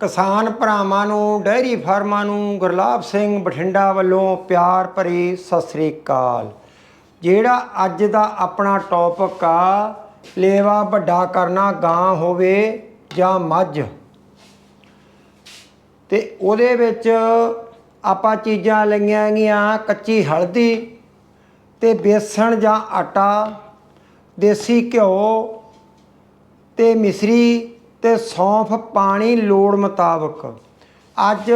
ਕਿਸਾਨ ਭਰਾਵਾਂ ਨੂੰ ਡੈਰੀ ਫਾਰਮਾਂ ਨੂੰ ਗੁਰਲਾਬ ਸਿੰਘ ਬਠਿੰਡਾ ਵੱਲੋਂ ਪਿਆਰ ਭਰੀ ਸਤਿ ਸ੍ਰੀ ਅਕਾਲ। ਜਿਹੜਾ ਅੱਜ ਦਾ ਆਪਣਾ ਟੌਪਿਕ ਆ, ਲੇਵਾ ਵੱਡਾ ਕਰਨਾ ਗਾਂ ਹੋਵੇ ਜਾਂ ਮੱਝ। ਤੇ ਉਹਦੇ ਵਿੱਚ ਆਪਾਂ ਚੀਜ਼ਾਂ ਲਈਆਂ ਹੈਗੀਆਂ ਕੱਚੀ ਹਲਦੀ ਤੇ ਬੇਸਣ ਜਾਂ ਆਟਾ, ਦੇਸੀ ਘਿਓ ਤੇ ਮਿਸਰੀ ਤੇ ਸੌਂਫ ਪਾਣੀ ਲੋੜ ਮੁਤਾਬਕ। ਅੱਜ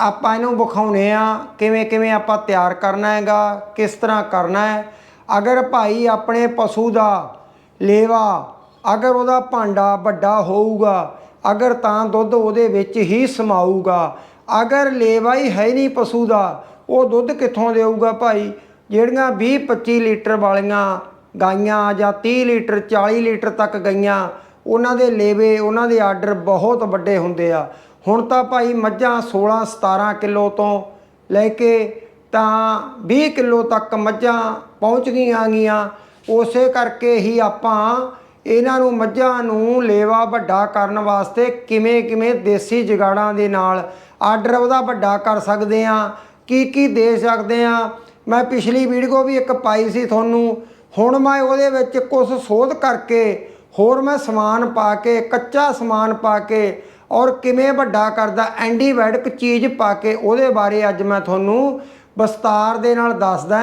ਆਪਾਂ ਇਹਨੂੰ ਵਿਖਾਉਨੇ ਆ, ਕਿਵੇਂ ਕਿਵੇਂ ਆਪਾਂ ਤਿਆਰ ਕਰਨਾ ਹੈਗਾ, ਕਿਸ ਤਰ੍ਹਾਂ ਕਰਨਾ ਹੈ। ਅਗਰ ਭਾਈ ਆਪਣੇ ਪਸ਼ੂ ਦਾ ਲੇਵਾ, ਅਗਰ ਉਹਦਾ ਭਾਂਡਾ ਵੱਡਾ ਹੋਊਗਾ, ਅਗਰ ਤਾਂ ਦੁੱਧ ਉਹਦੇ ਵਿੱਚ ਹੀ ਸਮਾਊਗਾ। ਅਗਰ ਲੇਵਾ ਹੀ ਹੈ ਨਹੀਂ ਪਸ਼ੂ ਦਾ, ਉਹ ਦੁੱਧ ਕਿੱਥੋਂ ਦੇਊਗਾ ਭਾਈ? ਜਿਹੜੀਆਂ 20 25 ਲੀਟਰ ਵਾਲੀਆਂ ਗਾਈਆਂ ਜਾਂ 30 ਲੀਟਰ 40 ਲੀਟਰ ਤੱਕ ਗਈਆਂ ਉਹਨਾਂ ਦੇ ਲੇਵੇ, ਉਹਨਾਂ ਦੇ ਆਰਡਰ ਬਹੁਤ ਵੱਡੇ ਹੁੰਦੇ ਆ। ਹੁਣ ਤਾਂ ਭਾਈ ਮੱਝਾਂ 16 17 ਕਿਲੋ ਤੋਂ ਲੈ ਕੇ ਤਾਂ 20 ਕਿਲੋ ਤੱਕ ਮੱਝਾਂ ਪਹੁੰਚ ਗਈਆਂ ਗੀਆਂ। ਉਸੇ ਕਰਕੇ ਹੀ ਆਪਾਂ ਇਹਨਾਂ ਨੂੰ ਮੱਝਾਂ ਨੂੰ ਲੇਵਾ ਵੱਡਾ ਕਰਨ ਵਾਸਤੇ ਕਿਵੇਂ ਕਿਵੇਂ ਦੇਸੀ ਜਗਾੜਾਂ ਦੇ ਨਾਲ ਆਰਡਰ ਉਹਦਾ ਵੱਡਾ ਕਰ ਸਕਦੇ ਆ, ਕੀ ਕੀ ਦੇ ਸਕਦੇ ਆ। ਮੈਂ ਪਿਛਲੀ ਵੀਡੀਓ ਵੀ ਇੱਕ ਪਾਈ ਸੀ ਤੁਹਾਨੂੰ। ਹੁਣ ਮੈਂ ਉਹਦੇ ਵਿੱਚ ਕੁਝ ਸੋਧ ਕਰਕੇ ਹੋਰ ਮੈਂ ਸਮਾਨ ਪਾ ਕੇ, ਕੱਚਾ ਸਮਾਨ ਪਾ ਕੇ ਔਰ ਕਿਵੇਂ ਵੱਡਾ ਕਰਦਾ ਐਂਟੀਬਾਇਓਟਿਕ ਚੀਜ਼ ਪਾ ਕੇ ਉਹਦੇ ਬਾਰੇ ਅੱਜ ਮੈਂ ਤੁਹਾਨੂੰ ਵਿਸਤਾਰ ਦੇ ਨਾਲ ਦੱਸਦਾ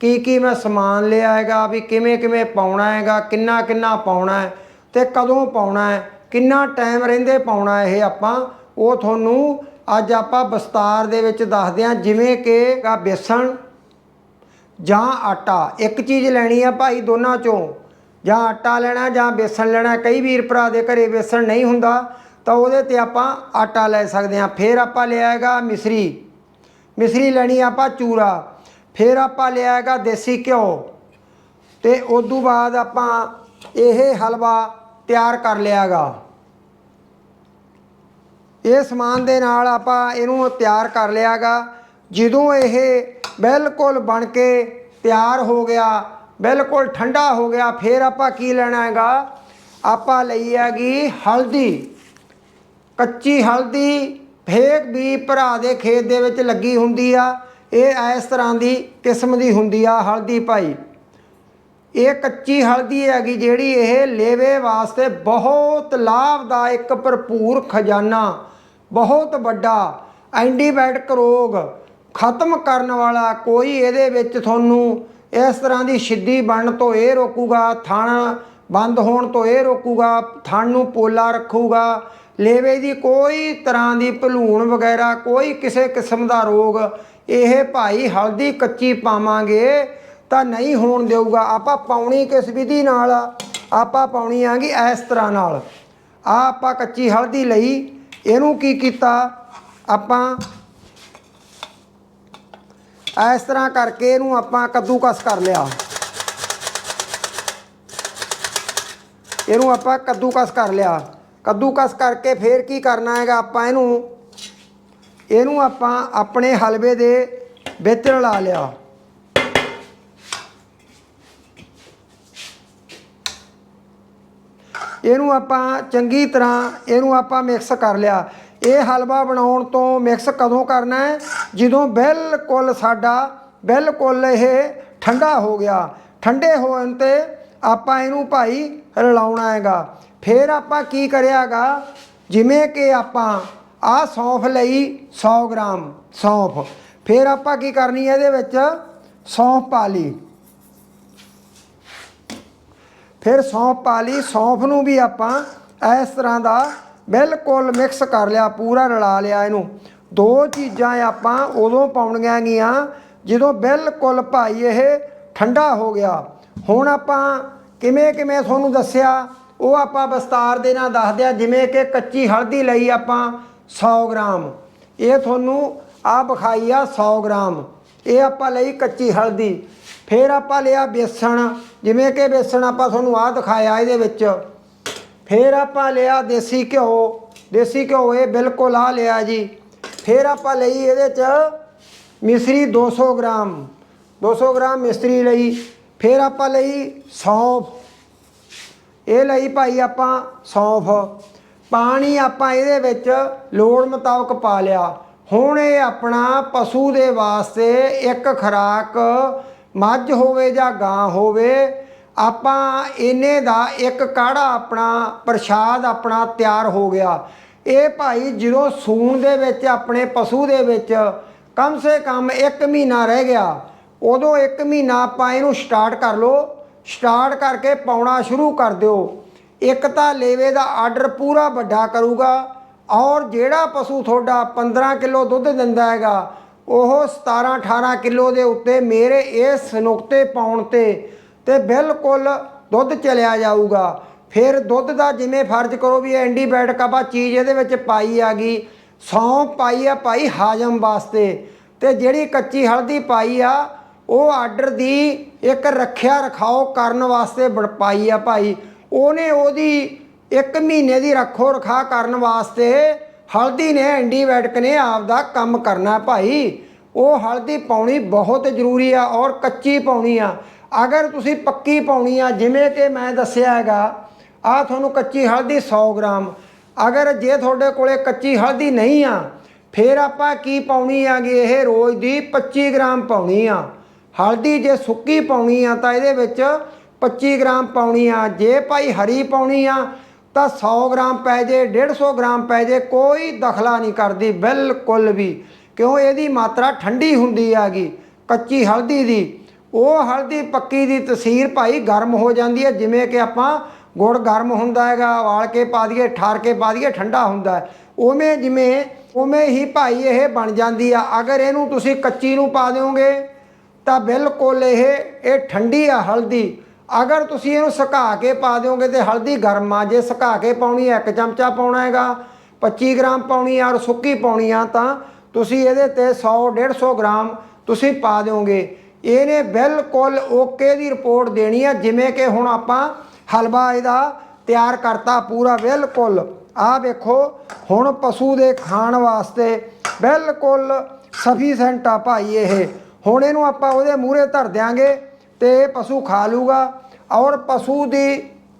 ਕੀ ਕੀ ਮੈਂ ਸਮਾਨ ਲਿਆ ਹੈਗਾ, ਵੀ ਕਿਵੇਂ ਕਿਵੇਂ ਪਾਉਣਾ ਹੈਗਾ, ਕਿੰਨਾ ਕਿੰਨਾ ਪਾਉਣਾ ਹੈ ਤੇ ਕਦੋਂ ਪਾਉਣਾ ਹੈ, ਕਿੰਨਾ ਟਾਈਮ ਰਹਿੰਦੇ ਪਾਉਣਾ ਇਹ ਆਪਾਂ, ਉਹ ਤੁਹਾਨੂੰ ਅੱਜ ਆਪਾਂ ਵਿਸਤਾਰ ਦੇ ਵਿੱਚ ਦੱਸਦੇ ਹਾਂ, ਜਿਵੇਂ ਕਿ ਆ ਬੇਸਣ ਜਾਂ ਆਟਾ, ਇੱਕ ਚੀਜ਼ ਲੈਣੀ ਆ ਭਾਈ ਦੋਨਾਂ ਚੋਂ। ਜਾਂ ਆਟਾ ਲੈਣਾ ਜਾਂ ਬੇਸਣ ਲੈਣਾ, ਕਈ ਵੀਰ ਭਰਾ ਦੇ ਘਰੇ ਬੇਸਣ ਨਹੀਂ ਹੁੰਦਾ, ਤਾਂ ਉਹਦੇ ਤੇ ਆਪਾਂ ਆਟਾ ਲੈ ਸਕਦੇ ਹਾਂ। ਫਿਰ ਆਪਾਂ ਲਿਆਏਗਾ ਮਿਸਰੀ। ਮਿਸਰੀ ਲੈਣੀ ਆਪਾਂ ਚੂਰਾ। ਫਿਰ ਆਪਾਂ ਲਿਆਏਗਾ ਦੇਸੀ ਘਿਓ। ਤੇ ਤੋਂ ਬਾਅਦ ਆਪਾਂ ਇਹ ਹਲਵਾ ਤਿਆਰ ਕਰ ਲਿਆਗਾ ਇਹ ਸਮਾਨ ਦੇ ਨਾਲ ਆਪਾਂ ਇਹਨੂੰ ਤਿਆਰ ਕਰ ਲਿਆਗਾ ਜਦੋਂ ਇਹ ਬਿਲਕੁਲ ਬਣ ਕੇ ਤਿਆਰ ਹੋ ਗਿਆ ਬਿਲਕੁਲ ਠੰਡਾ ਹੋ ਗਿਆ, ਫਿਰ ਆਪਾਂ ਕੀ ਲੈਣਾ ਹੈਗਾ? ਆਪਾਂ ਲਈ ਹੈਗੀ ਹਲਦੀ। ਕੱਚੀ ਹਲਦੀ ਫੇਕ ਵੀ ਭਰਾ ਦੇ ਖੇਤ ਦੇ ਵਿੱਚ ਲੱਗੀ ਹੁੰਦੀ ਆ। ਇਹ ਇਸ ਤਰ੍ਹਾਂ ਦੀ ਕਿਸਮ ਦੀ ਹੁੰਦੀ ਆ, ਹਲਦੀ ਭਾਈ ਇਹ ਕੱਚੀ ਹਲਦੀ ਹੈਗੀ ਜਿਹੜੀ ਇਹ ਲੇਵੇ ਵਾਸਤੇ ਬਹੁਤ ਲਾਭਦਾਇਕ ਭਰਪੂਰ ਖਜ਼ਾਨਾ, ਬਹੁਤ ਵੱਡਾ, ਐਂਟੀਬਾਇਓਟਿਕ ਰੋਗ ਖਤਮ ਕਰਨ ਵਾਲਾ ਕੋਈ ਇਹਦੇ ਵਿੱਚ ਤੁਹਾਨੂੰ ਇਸ ਤਰ੍ਹਾਂ ਦੀ ਸਿੱਧੀ ਬਣਨ ਤੋਂ ਇਹ ਰੋਕੂਗਾ, ਥਣ ਬੰਦ ਹੋਣ ਤੋਂ ਇਹ ਰੋਕੂਗਾ, ਥਣ ਨੂੰ ਪੋਲਾ ਰੱਖੂਗਾ। ਲੇਵੇ ਦੀ ਕੋਈ ਤਰ੍ਹਾਂ ਦੀ ਭਲੂਣ ਵਗੈਰਾ, ਕੋਈ ਕਿਸੇ ਕਿਸਮ ਦਾ ਰੋਗ, ਇਹ ਭਾਈ ਹਲਦੀ ਕੱਚੀ ਪਾਵਾਂਗੇ ਤਾਂ ਨਹੀਂ ਹੋਣ ਦੇਊਗਾ। ਆਪਾਂ ਪਾਉਣੀ ਕਿਸ ਵਿਧੀ ਨਾਲ? ਆਪਾਂ ਪਾਉਣੀ ਆਂਗੀ ਇਸ ਤਰ੍ਹਾਂ ਨਾਲ। ਆ ਆਪਾਂ ਕੱਚੀ ਹਲਦੀ ਲਈ। ਇਹਨੂੰ ਕੀ ਕੀਤਾ? ਆਪਾਂ ਇਸ ਤਰ੍ਹਾਂ ਕਰਕੇ ਇਹਨੂੰ ਆਪਾਂ ਕੱਦੂਕਸ ਕਰ ਲਿਆ। ਇਹਨੂੰ ਆਪਾਂ ਕੱਦੂਕਸ ਕਰ ਲਿਆ। ਕੱਦੂਕਸ ਕਰਕੇ ਫੇਰ ਕੀ ਕਰਨਾ ਹੈਗਾ ਆਪਾਂ ਇਹਨੂੰ ਇਹਨੂੰ ਆਪਾਂ ਆਪਣੇ ਹਲਵੇ ਦੇ ਵਿੱਚ ਲਾ ਲਿਆ। ਇਹਨੂੰ ਆਪਾਂ ਚੰਗੀ ਤਰ੍ਹਾਂ ਇਹਨੂੰ ਆਪਾਂ ਮਿਕਸ ਕਰ ਲਿਆ। ਇਹ ਹਲਵਾ ਬਣਾਉਣ ਤੋਂ ਮਿਕਸ ਕਦੋਂ ਕਰਨਾ ਹੈ? ਜਦੋਂ ਬਿਲਕੁਲ ਸਾਡਾ, ਬਿਲਕੁਲ ਇਹ ਠੰਡਾ ਹੋ ਗਿਆ, ਠੰਡੇ ਹੋਣ ਤੇ ਆਪਾਂ ਇਹਨੂੰ ਭਾਈ ਰਲਾਉਣਾ ਹੈਗਾ ਫਿਰ ਆਪਾਂ ਕੀ ਕਰਿਆਗਾ? ਜਿਵੇਂ ਕਿ ਆਪਾਂ ਆਹ ਸੌਂਫ ਲਈ 100 ਗ੍ਰਾਮ ਸੌਂਫ। ਫਿਰ ਆਪਾਂ ਕੀ ਕਰਨੀ ਹੈ ਇਹਦੇ ਵਿੱਚ? ਸੌਂਫ ਪਾ ਲਈ। ਫਿਰ ਸੌਂਫ ਪਾ ਲਈ। ਸੌਂਫ ਨੂੰ ਵੀ ਆਪਾਂ ਇਸ ਤਰ੍ਹਾਂ ਦਾ ਬਿਲਕੁਲ ਮਿਕਸ ਕਰ ਲਿਆ, ਪੂਰਾ ਰਲਾ ਲਿਆ ਇਹਨੂੰ। ਦੋ ਚੀਜ਼ਾਂ ਆਪਾਂ ਉਦੋਂ ਪਾਉਣੀਆਂ ਗੀਆਂ ਜਦੋਂ ਬਿਲਕੁਲ ਭਾਈ ਇਹ ਠੰਡਾ ਹੋ ਗਿਆ। ਹੁਣ ਆਪਾਂ ਕਿਵੇਂ ਕਿਵੇਂ ਤੁਹਾਨੂੰ ਦੱਸਿਆ, ਉਹ ਆਪਾਂ ਵਿਸਤਾਰ ਦੇ ਨਾਲ ਦੱਸਦੇ ਆ ਜਿਵੇਂ ਕਿ ਕੱਚੀ ਹਲਦੀ ਲਈ ਆਪਾਂ 100 ਗ੍ਰਾਮ। ਇਹ ਤੁਹਾਨੂੰ ਆ ਵਿਖਾਈ ਆ 100 ਗ੍ਰਾਮ। ਇਹ ਆਪਾਂ ਲਈ ਕੱਚੀ ਹਲਦੀ। ਫਿਰ ਆਪਾਂ ਲਿਆ ਬੇਸਣ, ਜਿਵੇਂ ਕਿ ਬੇਸਣ ਆਪਾਂ ਤੁਹਾਨੂੰ ਆ ਦਿਖਾਇਆ ਇਹਦੇ ਵਿੱਚ। ਫਿਰ ਆਪਾਂ ਲਿਆ ਦੇਸੀ ਘਿਓ। ਦੇਸੀ ਘਿਓ ਇਹ ਬਿਲਕੁਲ ਆ ਲਿਆ ਜੀ। ਫਿਰ ਆਪਾਂ ਲਈ ਇਹਦੇ ਚ ਮਿਸਰੀ 200 ਗ੍ਰਾਮ 200 ਗ੍ਰਾਮ ਮਿਸਰੀ ਲਈ, ਫਿਰ ਆਪਾਂ ਲਈ ਸੌਂਫ। ਇਹ ਲਈ ਭਾਈ ਆਪਾਂ ਸੌਂਫ। ਪਾਣੀ ਆਪਾਂ ਇਹਦੇ ਵਿੱਚ ਲੋੜ ਮੁਤਾਬਕ ਪਾ ਲਿਆ। ਹੁਣ ਇਹ ਆਪਣਾ ਪਸ਼ੂ ਦੇ ਵਾਸਤੇ ਇੱਕ ਖੁਰਾਕ ਮੱਝ ਹੋਵੇ ਜਾਂ ਗਾਂ ਹੋਵੇ, ਆਪਾਂ ਇਹਨੇ ਦਾ ਇੱਕ ਕਾੜਾ ਆਪਣਾ ਪ੍ਰਸ਼ਾਦ ਆਪਣਾ ਤਿਆਰ ਹੋ ਗਿਆ। ਇਹ ਭਾਈ ਜਦੋਂ ਸੂਣ ਦੇ ਵਿੱਚ, ਆਪਣੇ ਪਸ਼ੂ ਦੇ ਵਿੱਚ ਕਮ ਸੇ ਕਮ 1 ਮਹੀਨਾ ਰਹਿ ਗਿਆ, ਉਦੋਂ 1 ਮਹੀਨਾ ਆਪਾਂ ਇਹਨੂੰ ਸਟਾਰਟ ਕਰ ਲਓ। ਸਟਾਰਟ ਕਰਕੇ ਪਾਉਣਾ ਸ਼ੁਰੂ ਕਰ ਦਿਓ। ਇੱਕ ਤਾਂ ਲੇਵੇ ਦਾ ਆਰਡਰ ਪੂਰਾ ਵੱਡਾ ਕਰੂਗਾ ਔਰ ਜਿਹੜਾ ਪਸ਼ੂ ਤੁਹਾਡਾ 15 ਕਿਲੋ ਦੁੱਧ ਦਿੰਦਾ ਹੈਗਾ, ਉਹ 17 18 ਕਿਲੋ ਦੇ ਉੱਤੇ ਮੇਰੇ ਇਸ ਨੁਕਤੇ ਪਾਉਣ ਤੇ ਤੇ ਬਿਲਕੁਲ ਦੁੱਧ ਚਲਿਆ ਜਾਊਗਾ। ਫਿਰ ਦੁੱਧ ਦਾ ਜਿਵੇਂ ਫਰਜ਼ ਕਰੋ ਵੀ ਐਂਟੀਬਾਇਓਟਿਕ ਆਪਾਂ ਚੀਜ਼ ਇਹਦੇ ਵਿੱਚ ਪਾਈ ਆ ਗਈ, ਸੌਂਫ ਪਾਈ ਆ ਭਾਈ ਹਾਜਮ ਵਾਸਤੇ ਤੇ ਜਿਹੜੀ ਕੱਚੀ ਹਲਦੀ ਪਾਈ ਆ, ਉਹ ਆਰਡਰ ਦੀ ਇੱਕ ਰੱਖਿਆ ਰਖਾਓ ਕਰਨ ਵਾਸਤੇ ਬਣ- ਪਾਈ ਆ ਭਾਈ। ਉਹਨੇ ਉਹਦੀ ਇੱਕ ਮਹੀਨੇ ਦੀ ਰੱਖੋ ਰਖਾ ਕਰਨ ਵਾਸਤੇ ਹਲਦੀ ਨੇ ਐਂਟੀਬਾਇਓਟਿਕ ਨੇ ਆਪਦਾ ਕੰਮ ਕਰਨਾ ਭਾਈ। ਉਹ ਹਲਦੀ ਪਾਉਣੀ ਬਹੁਤ ਜ਼ਰੂਰੀ ਆ ਔਰ ਕੱਚੀ ਪਾਉਣੀ ਆ। ਅਗਰ ਤੁਸੀਂ ਪੱਕੀ ਪਾਉਣੀ ਆ, ਜਿਵੇਂ ਕਿ ਮੈਂ ਦੱਸਿਆ ਹੈਗਾ ਆ ਤੁਹਾਨੂੰ ਕੱਚੀ ਹਲਦੀ 100 ਗ੍ਰਾਮ। ਅਗਰ ਜੇ ਤੁਹਾਡੇ ਕੋਲੇ ਕੱਚੀ ਹਲਦੀ ਨਹੀਂ ਆ, ਫਿਰ ਆਪਾਂ ਕੀ ਪਾਉਣੀ ਆਗੀ? ਇਹ ਰੋਜ਼ ਦੀ 25 ਗ੍ਰਾਮ ਪਾਉਣੀ ਆ। ਹਲਦੀ ਜੇ ਸੁੱਕੀ ਪਾਉਣੀ ਆ ਤਾਂ ਇਹਦੇ ਵਿੱਚ 25 ਗ੍ਰਾਮ ਪਾਉਣੀ ਆ। ਜੇ ਭਾਈ ਹਰੀ ਪਾਉਣੀ ਆ, ਤਾਂ 100 ਗ੍ਰਾਮ ਪੈ ਜੇ 150 ਗ੍ਰਾਮ ਪੈ ਜੇ, ਕੋਈ ਦਖਲਾ ਨਹੀਂ ਕਰਦੀ, ਬਿਲਕੁਲ ਵੀ। ਕਿਉਂ? ਇਹਦੀ ਮਾਤਰਾ ਠੰਡੀ ਹੁੰਦੀ ਆਗੀ, ਕੱਚੀ ਹਲਦੀ ਦੀ। ਉਹ ਹਲਦੀ ਪੱਕੀ ਦੀ ਤਸੀਰ ਭਾਈ ਗਰਮ ਹੋ ਜਾਂਦੀ ਹੈ ਜਿਵੇਂ ਕਿ ਆਪਾਂ ਗੁੜ ਗਰਮ ਹੁੰਦਾ ਹੈਗਾ ਵਾਲ ਕੇ ਪਾ ਦਈਏ, ਠਾਰ ਕੇ ਪਾ ਦਈਏ, ਠੰਡਾ ਹੁੰਦਾ ਉਵੇਂ ਜਿਵੇਂ, ਉਵੇਂ ਹੀ ਭਾਈ ਇਹ ਬਣ ਜਾਂਦੀ ਆ। ਅਗਰ ਇਹਨੂੰ ਤੁਸੀਂ ਕੱਚੀ ਨੂੰ ਪਾ ਦਿਓਗੇ, ਤਾਂ ਬਿਲਕੁਲ ਇਹ ਇਹ ਠੰਡੀ ਆ, ਹਲਦੀ। ਅਗਰ ਤੁਸੀਂ ਇਹਨੂੰ ਸੁਕਾ ਕੇ ਪਾ ਦਿਓਗੇ ਤੇ ਹਲਦੀ ਗਰਮ ਆ। ਜੇ ਸੁਕਾ ਕੇ ਪਾਉਣੀ ਹੈ ਇੱਕ ਚਮਚਾ ਪਾਉਣਾ ਹੈਗਾ 25 ਗ੍ਰਾਮ ਪਾਉਣੀ ਆ ਔਰ ਸੁੱਕੀ ਪਾਉਣੀ ਆ, ਤਾਂ ਤੁਸੀਂ ਇਹਦੇ ਤੇ 100 150 ਗ੍ਰਾਮ ਤੁਸੀਂ ਪਾ ਦਿਓਗੇ। ਇਹਨੇ ਬਿਲਕੁਲ ਓਕੇ ਦੀ ਰਿਪੋਰਟ ਦੇਣੀ ਆ, ਜਿਵੇਂ ਕਿ ਹੁਣ ਆਪਾਂ ਹਲਵਾ ਇਹਦਾ ਤਿਆਰ ਕਰਤਾ ਪੂਰਾ ਬਿਲਕੁਲ। ਆਹ ਵੇਖੋ, ਹੁਣ ਪਸ਼ੂ ਦੇ ਖਾਣ ਵਾਸਤੇ ਬਿਲਕੁਲ ਸਫੀਸੈਂਟ ਆ ਭਾਈ ਇਹ। ਹੁਣ ਇਹਨੂੰ ਆਪਾਂ ਉਹਦੇ ਮੂਹਰੇ ਧਰ ਦਿਆਂਗੇ ਤੇ ਪਸ਼ੂ ਖਾ ਲੂਗਾ। ਔਰ ਪਸ਼ੂ ਦੀ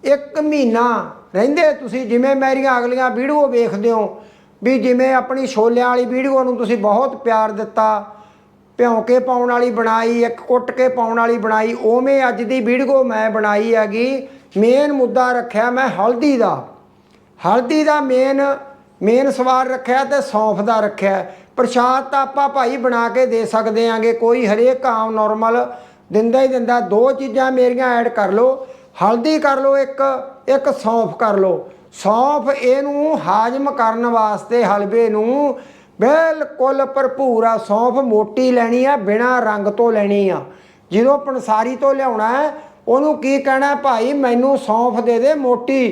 ਇੱਕ ਮਹੀਨਾ ਰਹਿੰਦੇ ਤੁਸੀਂ, ਜਿਵੇਂ ਮੇਰੀਆਂ ਅਗਲੀਆਂ ਵੀਡੀਓ ਵੇਖਦੇ ਹੋ, ਵੀ ਜਿਵੇਂ ਆਪਣੀ ਛੋਲਿਆਂ ਵਾਲੀ ਵੀਡੀਓ ਨੂੰ ਤੁਸੀਂ ਬਹੁਤ ਪਿਆਰ ਦਿੱਤਾ ਭਿਉਂ ਕੇ ਪਾਉਣ ਵਾਲੀ ਬਣਾਈ, ਇੱਕ ਕੁੱਟ ਕੇ ਪਾਉਣ ਵਾਲੀ ਬਣਾਈ, ਉਵੇਂ ਅੱਜ ਦੀ ਵੀਡੀਓ ਮੈਂ ਬਣਾਈ ਹੈਗੀ। ਮੇਨ ਮੁੱਦਾ ਰੱਖਿਆ ਮੈਂ ਹਲਦੀ ਦਾ। ਹਲਦੀ ਦਾ ਮੇਨ ਮੇਨ ਸਵਾਰ ਰੱਖਿਆ ਤੇ ਸੌਂਫ ਦਾ ਰੱਖਿਆ। ਪ੍ਰਸ਼ਾਦ ਤਾਂ ਆਪਾਂ ਭਾਈ ਬਣਾ ਕੇ ਦੇ ਸਕਦੇ ਆਂਗੇ, ਕੋਈ ਹਰੇਕ ਆਮ ਨਾਰਮਲ ਦਿੰਦਾ ਹੀ ਦਿੰਦਾ, ਦੋ ਚੀਜ਼ਾਂ ਮੇਰੀਆਂ ਐਡ ਕਰ ਲਓ। ਹਲਦੀ ਕਰ ਲਓ ਇੱਕ ਇੱਕ ਸੌਂਫ ਕਰ ਲਓ। ਸੌਂਫ ਇਹਨੂੰ ਹਾਜ਼ਮ ਕਰਨ ਵਾਸਤੇ ਹਲਵੇ ਨੂੰ ਬਿਲਕੁਲ ਭਰਪੂਰ ਆ। ਸੌਂਫ ਮੋਟੀ ਲੈਣੀ ਆ, ਬਿਨਾ ਰੰਗ ਤੋਂ ਲੈਣੀ ਆ। ਜਦੋਂ ਪੰਸਾਰੀ ਤੋਂ ਲਿਆਉਣਾ ਹੈ ਉਹਨੂੰ ਕੀ ਕਹਿਣਾ, ਭਾਈ, ਮੈਨੂੰ ਸੌਂਫ ਦੇ ਦੇ ਮੋਟੀ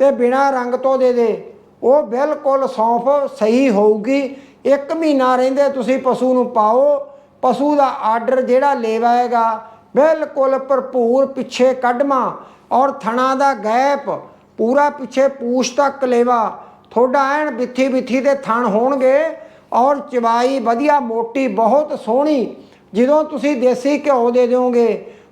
ਤੇ ਬਿਨਾ ਰੰਗ ਤੋਂ ਦੇ ਦੇ। ਉਹ ਬਿਲਕੁਲ ਸੌਂਫ ਸਹੀ ਹੋਊਗੀ। ਇੱਕ ਮਹੀਨਾ ਰਹਿੰਦੇ ਤੁਸੀਂ ਪਸ਼ੂ ਨੂੰ ਪਾਓ। ਪਸ਼ੂ ਦਾ ਆਰਡਰ ਜਿਹੜਾ ਲੈਵਾਏਗਾ ਬਿਲਕੁਲ ਭਰਪੂਰ ਪਿੱਛੇ ਕੱਢਮਾ ਔਰ ਥਣਾ ਦਾ ਗੈਪ ਪੂਰਾ ਪਿੱਛੇ ਪੂਛ ਤੱਕ ਲੇਵਾ। ਤੁਹਾਡਾ ਐਨ ਬਿੱਥੀ ਬਿੱਥੀ ਦੇ ਥਣ ਹੋਣਗੇ ਔਰ ਚਵਾਈ ਵਧੀਆ ਮੋਟੀ ਬਹੁਤ ਸੋਹਣੀ। ਜਦੋਂ ਤੁਸੀਂ ਦੇਸੀ ਘਿਓ ਦੇ ਦਿਓਗੇ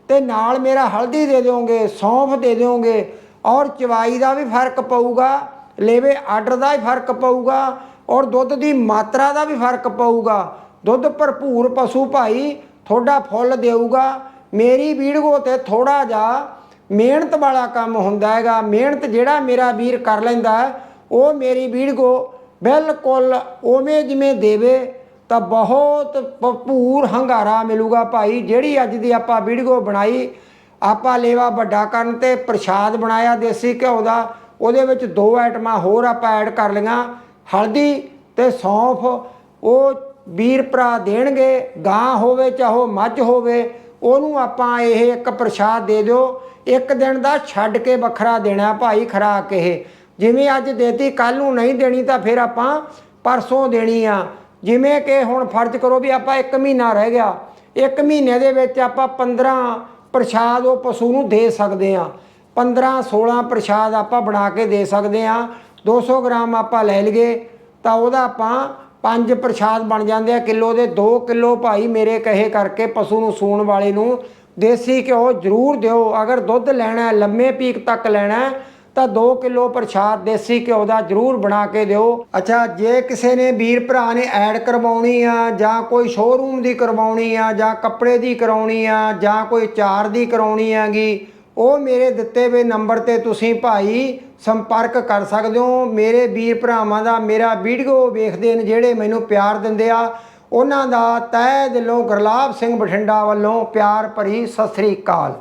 ਤੇ ਨਾਲ ਮੇਰਾ ਹਲਦੀ ਦੇ ਦਿਓਗੇ, ਸੌਂਫ ਦੇ ਦਿਓਗੇ ਔਰ ਚਵਾਈ ਦਾ ਵੀ ਫ਼ਰਕ ਪਊਗਾ, ਲੇਵੇ ਆਰਡਰ ਦਾ ਵੀ ਫ਼ਰਕ ਪਊਗਾ ਔਰ ਦੁੱਧ ਦੀ ਮਾਤਰਾ ਦਾ ਵੀ ਫ਼ਰਕ ਪਊਗਾ। ਦੁੱਧ ਭਰਪੂਰ ਪਸ਼ੂ ਭਾਈ, ਤੁਹਾਡਾ ਫੁੱਲ ਦੇਊਗਾ। ਮੇਰੀ ਵੀਡੀਓ ਤੇ ਥੋੜਾ ਜਿਹਾ ਮਿਹਨਤ ਵਾਲਾ ਕੰਮ ਹੁੰਦਾ ਹੈਗਾ। ਮਿਹਨਤ ਜਿਹੜਾ ਮੇਰਾ ਵੀਰ ਕਰ ਲੈਂਦਾ, ਉਹ ਮੇਰੀ ਵੀਡੀਓ ਬਿਲਕੁਲ ਉਵੇਂ ਜਿਵੇਂ ਦੇਵੇ ਤਾਂ ਬਹੁਤ ਭਰਪੂਰ ਹੰਗਾਰਾ ਮਿਲੂਗਾ ਭਾਈ, ਜਿਹੜੀ ਅੱਜ ਦੀ ਆਪਾਂ ਵੀਡੀਓ ਬਣਾਈ, ਆਪਾਂ ਲੇਵਾ ਵੱਡਾ ਕਰਨ ਤੇ ਪ੍ਰਸ਼ਾਦ ਬਣਾਇਆ ਦੇਸੀ ਘਿਓ ਦਾ, ਉਹਦੇ ਵਿੱਚ ਦੋ ਆਈਟਮਾਂ ਹੋਰ ਆਪਾਂ ਐਡ ਕਰ ਲਈਆਂ, ਹਲਦੀ ਤੇ ਸੌਂਫ, ਉਹ ਵੀਰ ਭਰਾ ਦੇਣਗੇ, ਗਾਂ ਹੋਵੇ ਚਾਹੋ ਮੱਝ ਹੋਵੇ, ਉਹਨੂੰ ਆਪਾਂ ਇਹ ਇੱਕ ਪ੍ਰਸ਼ਾਦ ਦੇ ਦਿਓ, ਇੱਕ ਦਿਨ ਦਾ ਛੱਡ ਕੇ ਵੱਖਰਾ ਦੇਣਾ ਭਾਈ ਖਰਾਕ ਇਹ, ਜਿਵੇਂ ਅੱਜ ਦੇਤੀ ਕੱਲ ਨੂੰ ਨਹੀਂ ਦੇਣੀ ਤਾਂ ਫਿਰ ਆਪਾਂ ਪਰਸੋਂ ਦੇਣੀ ਆ। ਜਿਵੇਂ ਕਿ ਹੁਣ ਫਰਜ਼ ਕਰੋ ਵੀ ਆਪਾਂ 1 ਮਹੀਨਾ ਰਹਿ ਗਿਆ 1 ਮਹੀਨੇ ਦੇ ਵਿੱਚ ਆਪਾਂ 15 ਪ੍ਰਸ਼ਾਦ ਉਹ ਪਸ਼ੂ ਨੂੰ ਦੇ ਸਕਦੇ ਆ 15 16 ਪ੍ਰਸ਼ਾਦ ਆਪਾਂ ਬਣਾ ਕੇ ਦੇ ਸਕਦੇ ਆ 200 ਗ੍ਰਾਮ ਆਪਾਂ ਲੈ ਲਈਏ, ਤਾਂ ਉਹਦਾ ਆਪਾਂ ਪੰਜ ਪ੍ਰਸ਼ਾਦ ਬਣ ਜਾਂਦੇ ਆ। ਕਿਲੋ ਦੇ 2 ਕਿਲੋ ਭਾਈ ਮੇਰੇ ਕਹੇ ਕਰਕੇ ਪਸ਼ੂ ਨੂੰ ਸੂਣ ਵਾਲੇ ਨੂੰ ਦੇਸੀ ਘਿਓ ਜ਼ਰੂਰ ਦਿਓ। ਅਗਰ ਦੁੱਧ ਲੈਣਾ, ਲੰਮੇ ਪੀਕ ਤੱਕ ਲੈਣਾ ਤਾਂ 2 ਕਿਲੋ ਪ੍ਰਸ਼ਾਦ ਦੇਸੀ ਘਿਓ ਦਾ ਜ਼ਰੂਰ ਬਣਾ ਕੇ ਦਿਓ। ਅੱਛਾ, ਜੇ ਕਿਸੇ ਨੇ ਵੀਰ ਭਰਾ ਨੇ ਐਡ ਕਰਵਾਉਣੀ ਆ, ਜਾਂ ਕੋਈ ਸ਼ੋਰੂਮ ਦੀ ਕਰਵਾਉਣੀ ਆ, ਜਾਂ ਕੱਪੜੇ ਦੀ ਕਰਾਉਣੀ ਆ, ਜਾਂ ਕੋਈ ਚਾਰ ਦੀ ਕਰਾਉਣੀ ਆਗੀ ਉਹ ਮੇਰੇ ਦਿੱਤੇ ਹੋਏ ਨੰਬਰ ਤੇ ਤੁਸੀਂ ਭਾਈ ਸੰਪਰਕ ਕਰ ਸਕਦੇ ਹੋ। ਮੇਰੇ ਵੀਰ ਭਰਾਵਾਂ ਦਾ ਮੇਰਾ ਵੀਡੀਓ ਵੇਖਦੇ ਨੇ ਜਿਹੜੇ ਮੈਨੂੰ ਪਿਆਰ ਦਿੰਦੇ ਆ। ਉਹਨਾਂ ਦਾ ਤਹਿ ਦਿਲੋਂ ਗੁਰਲਾਬ ਸਿੰਘ ਬਠਿੰਡਾ ਵੱਲੋਂ ਪਿਆਰ ਭਰੀ ਸਤਿ ਸ੍ਰੀ ਅਕਾਲ।